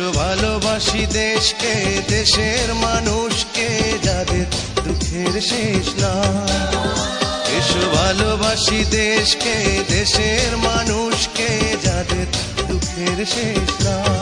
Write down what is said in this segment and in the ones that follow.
ভালোবাসি দেশকে, দেশের মানুষকে, যাদের দুঃখের শেষ না এসো, ভালোবাসি দেশকে, দেশের মানুষকে, যাদের দুঃখের শেষ নাই।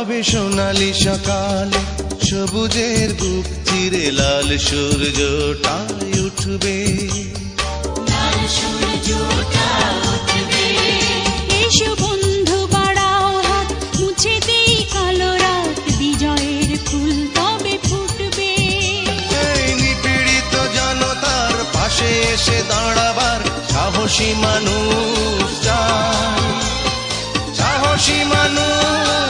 কবে সোনালি সকাল সবুজের বুক চিরে লাল সূর্যটাই উঠবে। এসো বন্ধু বাড়াও হাত মুছে দেই কালো রাত বিজয়ের ফুল তবে ফুটবে। এই নিপীড়িত জনতার পাশে এসে দাঁড়াবার সাহসী মানুষ চাই। সাহসী মানুষ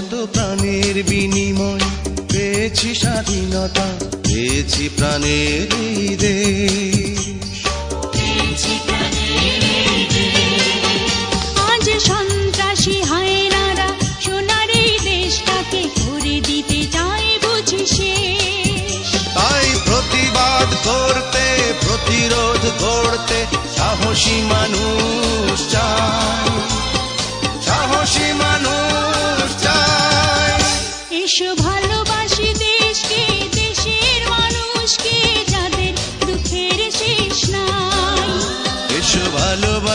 কত প্রাণের বিনিময়? পেয়েছি স্বাধীনতা পেয়েছি প্রাণের এই দেশ। আজ সন্ত্রাসী হায়নারা সোনার এই দেশটাকে করে দিতে চায় বুঝি শেষ তাই প্রতিবাদ করতে প্রতিরোধ করতে সাহসী মানুষ চাই সাহসী মানুষ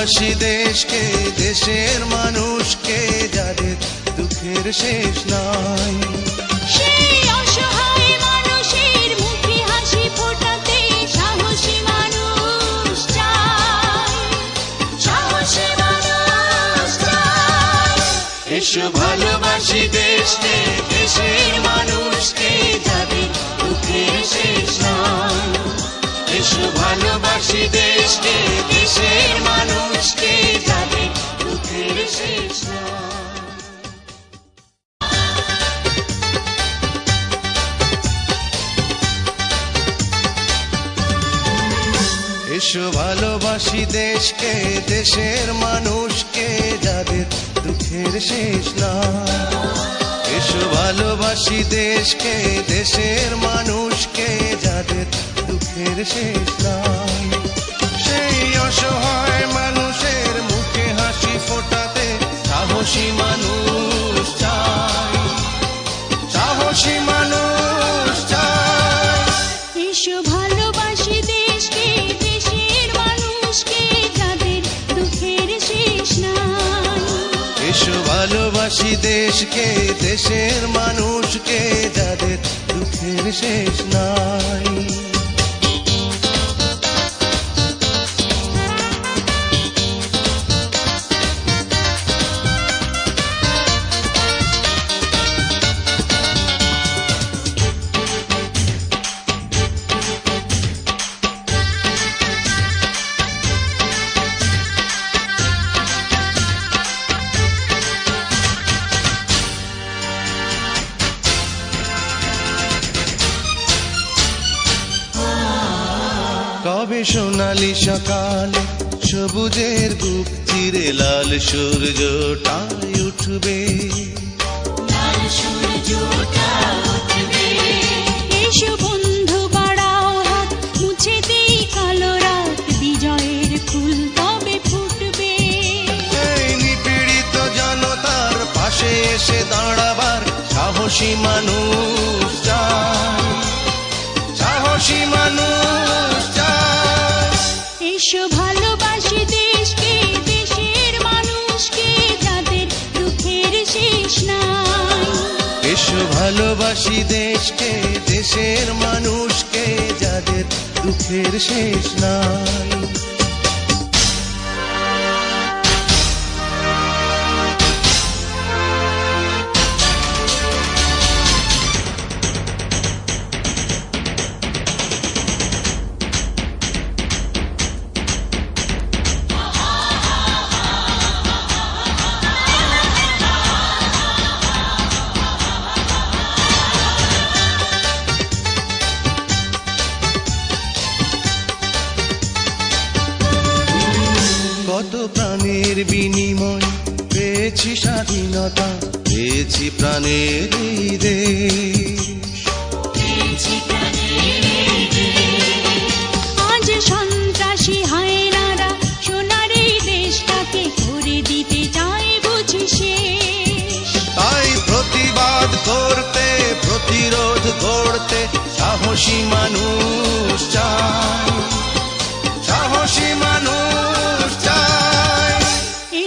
ভালোবাসি দেশকে দেশের মানুষকে যাদের দুঃখের শেষ নাই। এসো ভালোবাসি দেশকে দেশের মানুষকে যাদের দুঃখের শেষ নাই। এসো ভালোবাসি দেশকে দেশের মানুষকে যাদের দুঃখের শেষ এসো ভালোবাসি দেশকে, দেশের মানুষকে যাদের দুঃখের শেষ না। এসো ভালোবাসি দেশকে, দেশের মানুষকে যাদের দুঃখের শেষ সেই অসহায় মানুষের মুখে হাসি ফোটাতে। সাহসী মানুষ চাই। সাহসী মানুষ চাই। এসো ভালোবাসি দেশকে দেশের মানুষকে যাদের দুঃখের শেষ নাই। এসো ভালোবাসি দেশকে দেশের মানুষকে যাদের দুঃখের শেষ নাই। কবে সোনালি সকালে। সবুজের বুক চিরে লাল সূর্যটাই উঠবে। এসো বন্ধু বাড়াও হাত মুছে দেই কালো রাত বিজয়ের ফুল তবে ফুটবে। এই নিপীড়িত জনতার পাশে এসে দাঁড়াবার সাহসী মানুষ। মানুষকে যাদের দুঃখের শেষ নাই। এসো ভালোবাসি দেশকে দেশের মানুষকে যাদের দুঃখের শেষ নাই। প্রাণের বিনিময় পেয়েছি স্বাধীনতা পেয়েছি প্রাণের দেশ। আজ সন্ত্রাসী হায়নারা সোনার এই দেশটাকে করে দিতে চায় বুঝি শেষ তাই প্রতিবাদ করতে প্রতিরোধ গড়তে সাহসী মানুষ চাই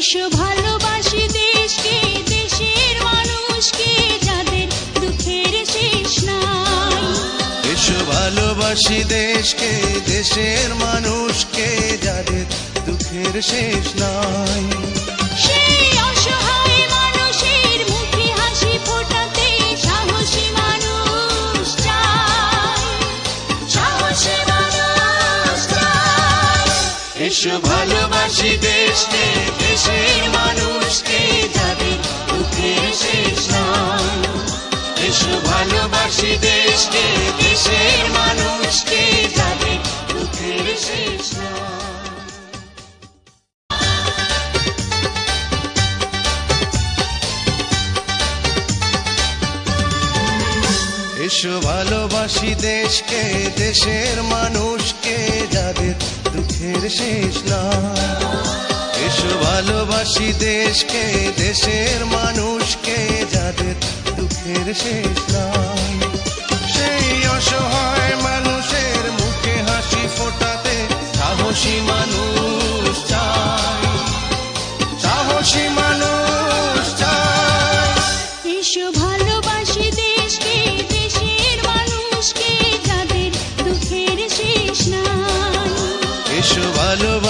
এসো ভালোবাসি দেশকে দেশের মানুষকে যাদের দুঃখের শেষ নাই। এসো ভালোবাসি দেশকে দেশের মানুষকে যাদের দুঃখের শেষ নাই। অসহায় ভালোবাসি দেশকে দেশের মানুষকে দুঃখের শেষ নাই এসো ভালোবাসি দেশকে, দেশের মানুষকে দুঃখের শেষ এসো ভালোবাসি দেশকে, দেশের মানুষকে যাদের দুঃখের শেষ নয় এসো ভালোবাসি দেশকে, দেশের মানুষকে, যাদের দুঃখের শেষ না সেই অসহায় মানুষের মুখে হাসি ফোটাতে সাহসী মানুষ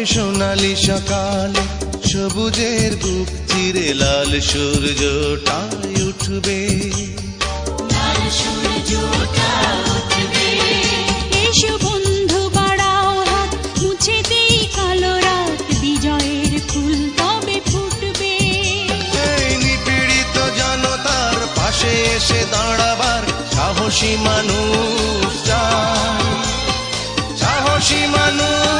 কবে সোনালি সকালে সবুজের বুক চিরে লাল সূর্যটাই উঠবে। এসো বন্ধু বাড়াও হাত মুছে দেই কালো রাত বিজয়ের ফুল তবে ফুটবে। এই নিপীড়িত জনতার পাশে এসে দাঁড়াবার সাহসী মানুষ সাহসী মানুষ